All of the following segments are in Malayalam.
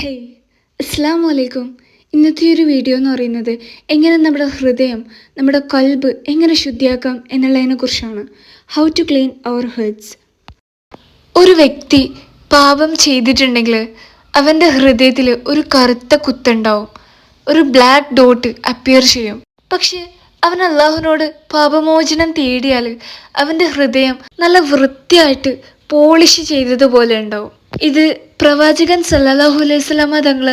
ഹേയ് അസ്സാം വലൈക്കും ഇന്നത്തെ ഒരു വീഡിയോ എന്ന് പറയുന്നത് എങ്ങനെ നമ്മുടെ ഹൃദയം നമ്മുടെ കൽബ് എങ്ങനെ ശുദ്ധിയാക്കാം എന്നുള്ളതിനെ കുറിച്ചാണ്. How to clean our hearts ഒരു വ്യക്തി പാപം ചെയ്തിട്ടുണ്ടെങ്കിൽ അവന്റെ ഹൃദയത്തിൽ ഒരു കറുത്ത കുത്തുണ്ടാവും. ഒരു ബ്ലാക്ക് ഡോട്ട് അപ്പിയർ ചെയ്യും. പക്ഷേ അവൻ അള്ളാഹുവിനോട് പാപമോചനം തേടിയാൽ അവന്റെ ഹൃദയം നല്ല വൃത്തിയായിട്ട് പോളിഷ് ചെയ്തതുപോലെ ഉണ്ടാവും. ഇത് പ്രവാചകൻ സല്ലാഹു അലൈഹി സ്വലാമ തങ്ങൾ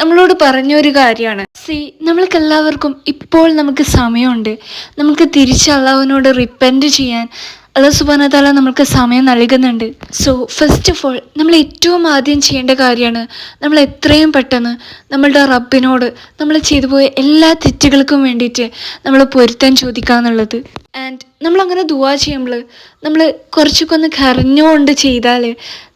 നമ്മളോട് പറഞ്ഞ ഒരു കാര്യമാണ്. സി നമ്മൾക്ക് എല്ലാവർക്കും ഇപ്പോൾ നമുക്ക് സമയമുണ്ട്. നമുക്ക് തിരിച്ച് അള്ളാഹുവിനോട് റിപ്പൻഡ് ചെയ്യാൻ അള്ളാഹു സുബാന താല നമുക്ക് സമയം നൽകുന്നുണ്ട്. സോ ഫസ്റ്റ് ഓഫ് ഓൾ നമ്മൾ ഏറ്റവും ആദ്യം ചെയ്യേണ്ട കാര്യമാണ് നമ്മൾ എത്രയും പെട്ടെന്ന് നമ്മളുടെ റബ്ബിനോട് നമ്മൾ ചെയ്തു പോയ എല്ലാ തെറ്റുകൾക്കും വേണ്ടിയിട്ട് നമ്മൾ പൊരുത്തം ചോദിക്കുക എന്നുള്ളത്. ആൻഡ് നമ്മളങ്ങനെ ദുവാ ചെയ്യുമ്പോൾ നമ്മൾ കുറച്ചൊക്കെ ഒന്ന് കരഞ്ഞുകൊണ്ട് ചെയ്താൽ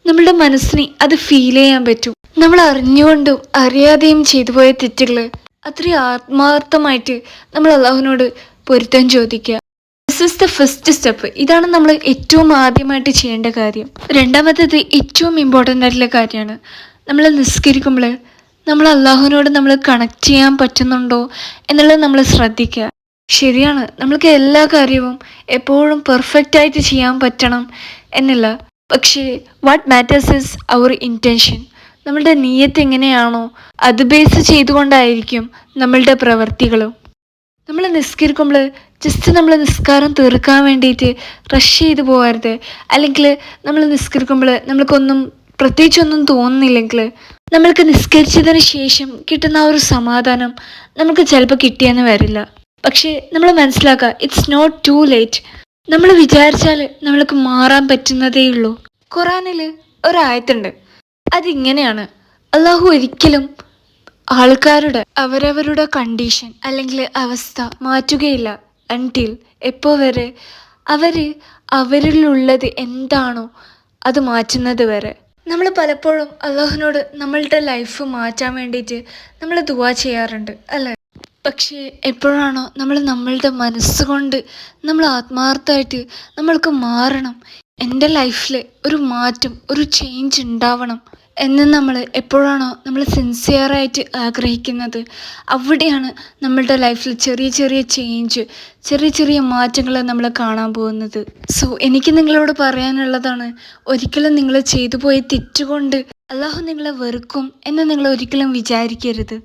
നമ്മളുടെ മനസ്സിനെ അത് ഫീൽ ചെയ്യാൻ പറ്റും. നമ്മൾ അറിഞ്ഞുകൊണ്ടും അറിയാതെയും ചെയ്തു പോയ തെറ്റുകൾ അത്രയും ആത്മാർത്ഥമായിട്ട് നമ്മൾ അള്ളാഹുവിനോട് പൊരുത്തം ചോദിക്കുക. This is the first step ഇതാണ് നമ്മൾ ഏറ്റവും ആദ്യമായിട്ട് ചെയ്യേണ്ട കാര്യം. രണ്ടാമത്തേത് ഏറ്റവും ഇമ്പോർട്ടന്റ് ആയിട്ടുള്ള കാര്യമാണ്. നമ്മൾ നിസ്കരിക്കുമ്പോൾ നമ്മൾ അള്ളാഹുവിനോട് നമ്മൾ കണക്ട് ചെയ്യാൻ പറ്റുന്നുണ്ടോ എന്നുള്ളത് നമ്മൾ ശ്രദ്ധിക്കുക. ശരിയാണ്. നമ്മൾക്ക് എല്ലാ കാര്യവും എപ്പോഴും പെർഫെക്റ്റായിട്ട് ചെയ്യാൻ പറ്റണം എന്നില്ല പക്ഷേ what matters is our intention നമ്മളുടെ നീയത്ത് എങ്ങനെയാണോ അത് ബേസ് ചെയ്തുകൊണ്ടായിരിക്കും നമ്മളുടെ പ്രവർത്തികളും. നമ്മൾ നിസ്കരിക്കുമ്പോൾ ജസ്റ്റ് നമ്മൾ നിസ്കാരം തീർക്കാൻ വേണ്ടിയിട്ട് റഷ് ചെയ്ത് പോകരുത്. അല്ലെങ്കിൽ നമ്മൾ നിസ്കരിക്കുമ്പോൾ നമ്മൾക്കൊന്നും പ്രത്യേകിച്ചൊന്നും തോന്നുന്നില്ലെങ്കിൽ നമ്മൾക്ക് നിസ്കരിച്ചതിന് ശേഷം കിട്ടുന്ന ആ ഒരു സമാധാനം നമുക്ക് ചിലപ്പോൾ കിട്ടിയെന്ന് വരില്ല. പക്ഷേ നമ്മൾ മനസ്സിലാക്കുക ഇറ്റ്സ് നോട്ട് ടു ലേറ്റ് നമ്മൾ വിചാരിച്ചാൽ നമ്മൾക്ക് മാറാൻ പറ്റുന്നതേ ഉള്ളൂ. ഖുറാനിൽ ഒരായത്തുണ്ട്. അതിങ്ങനെയാണ്. അള്ളാഹു ഒരിക്കലും ആൾക്കാരുടെ അവരവരുടെ കണ്ടീഷൻ അല്ലെങ്കിൽ അവസ്ഥ മാറ്റുകയില്ല. അൺടിൽ എപ്പോൾ വരെ അവർ അവരിലുള്ളത് എന്താണോ അത് മാറ്റുന്നത് വരെ. നമ്മൾ പലപ്പോഴും അള്ളാഹുവിനോട് നമ്മളുടെ ലൈഫ് മാറ്റാൻ വേണ്ടിയിട്ട് നമ്മൾ ദുവാ ചെയ്യാറുണ്ട് അല്ലേ? പക്ഷേ എപ്പോഴാണോ നമ്മൾ നമ്മളുടെ മനസ്സുകൊണ്ട് നമ്മൾ ആത്മാർത്ഥമായിട്ട് നമ്മൾക്ക് മാറണം എന്റെ ലൈഫിൽ ഒരു മാറ്റം ഒരു ചേഞ്ച് ഉണ്ടാവണം എന്ന് നമ്മൾ എപ്പോഴാണോ നമ്മൾ സിൻസിയറായിട്ട് ആഗ്രഹിക്കുന്നത് അവിടെയാണ് നമ്മളുടെ ലൈഫിൽ ചെറിയ ചെറിയ ചേഞ്ച് ചെറിയ ചെറിയ മാറ്റങ്ങൾ നമ്മൾ കാണാൻ പോകുന്നത്. സോ എനിക്ക് നിങ്ങളോട് പറയാനുള്ളതാണ് ഒരിക്കലും നിങ്ങൾ ചെയ്തു പോയ തെറ്റുകൊണ്ട് അള്ളാഹു നിങ്ങളെ വെറുക്കും എന്ന് നിങ്ങൾ ഒരിക്കലും വിചാരിക്കരുത്.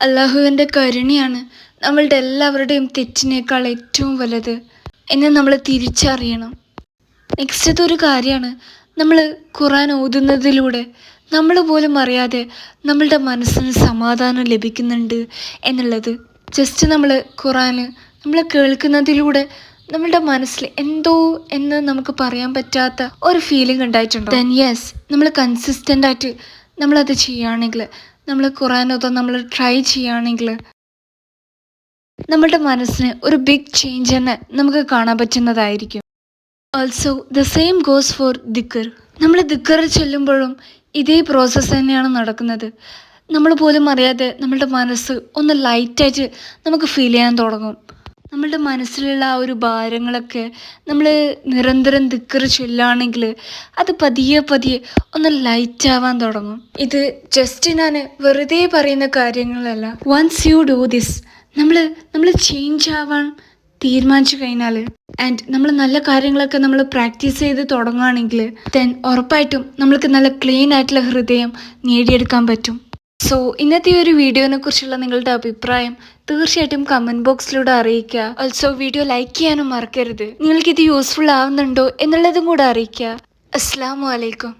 അള്ളാഹുവിന്റെ കരുണയാണ് നമ്മളുടെ എല്ലാവരുടെയും തെറ്റിനേക്കാൾ ഏറ്റവും വലുത് എന്ന് നമ്മൾ തിരിച്ചറിയണം. നെക്സ്റ്റ് ഒരു കാര്യമാണ്. നമ്മൾ ഖുറാൻ ഓതുന്നതിലൂടെ നമ്മൾ പോലും അറിയാതെ നമ്മളുടെ മനസ്സിന് സമാധാനം ലഭിക്കുന്നുണ്ട് എന്നുള്ളത്. ജസ്റ്റ് നമ്മൾ ഖുറാൻ നമ്മൾ കേൾക്കുന്നതിലൂടെ നമ്മളുടെ മനസ്സിൽ എന്തോ എന്ന് നമുക്ക് പറയാൻ പറ്റാത്ത ഒരു ഫീലിംഗ് ഉണ്ടായിട്ടുണ്ട്? ദെൻ യെസ് നമ്മൾ കൺസിസ്റ്റന്റ് ആയിട്ട് നമ്മളത് ചെയ്യുകയാണെങ്കിൽ നമ്മൾ കുറാനൊക്കെ നമ്മൾ ട്രൈ ചെയ്യുകയാണെങ്കിൽ നമ്മളുടെ മനസ്സിന് ഒരു ബിഗ് ചേഞ്ച് തന്നെ നമുക്ക് കാണാൻ പറ്റുന്നതായിരിക്കും. Also the same goes for dhikr. നമ്മൾ ദിക്കർ ചൊല്ലുമ്പോഴും ഇതേ പ്രോസസ്സ് തന്നെയാണ് നടക്കുന്നത്. നമ്മൾ പോലും അറിയാതെ നമ്മളുടെ മനസ്സ് ഒന്ന് ലൈറ്റായിട്ട് നമുക്ക് ഫീൽ ചെയ്യാൻ തുടങ്ങും. നമ്മളുടെ മനസ്സിലുള്ള ആ ഒരു ഭാരങ്ങളൊക്കെ നമ്മൾ നിരന്തരം ദിക്കർ ചൊല്ലുകയാണെങ്കിൽ അത് പതിയെ പതിയെ ഒന്ന് ലൈറ്റ് ആവാൻ തുടങ്ങും. ഇത് ജസ്റ്റ് ഞാൻ വെറുതെ പറയുന്ന കാര്യങ്ങളല്ല. വൺസ് യു ഡൂ ദിസ് നമ്മൾ നമ്മൾ ചേഞ്ച് ആവാൻ തീരുമാനിച്ചു കഴിഞ്ഞാൽ ആൻഡ് നമ്മൾ നല്ല കാര്യങ്ങളൊക്കെ നമ്മൾ പ്രാക്ടീസ് ചെയ്ത് തുടങ്ങുകയാണെങ്കിൽ ദെൻ ഉറപ്പായിട്ടും നമ്മൾക്ക് നല്ല ക്ലീൻ ആയിട്ടുള്ള ഹൃദയം നേടിയെടുക്കാൻ പറ്റും. സോ ഇന്നത്തെ ഒരു വീഡിയോനെ കുറിച്ചുള്ള നിങ്ങളുടെ അഭിപ്രായം തീർച്ചയായിട്ടും കമന്റ് ബോക്സിലൂടെ അറിയിക്കുക. ഓൾസോ വീഡിയോ ലൈക്ക് ചെയ്യാനും മറക്കരുത്. നിങ്ങൾക്ക് ഇത് യൂസ്ഫുൾ ആവുന്നുണ്ടോ എന്നുള്ളതും കൂടെ അറിയിക്കുക. അസ്സാം വലൈക്കും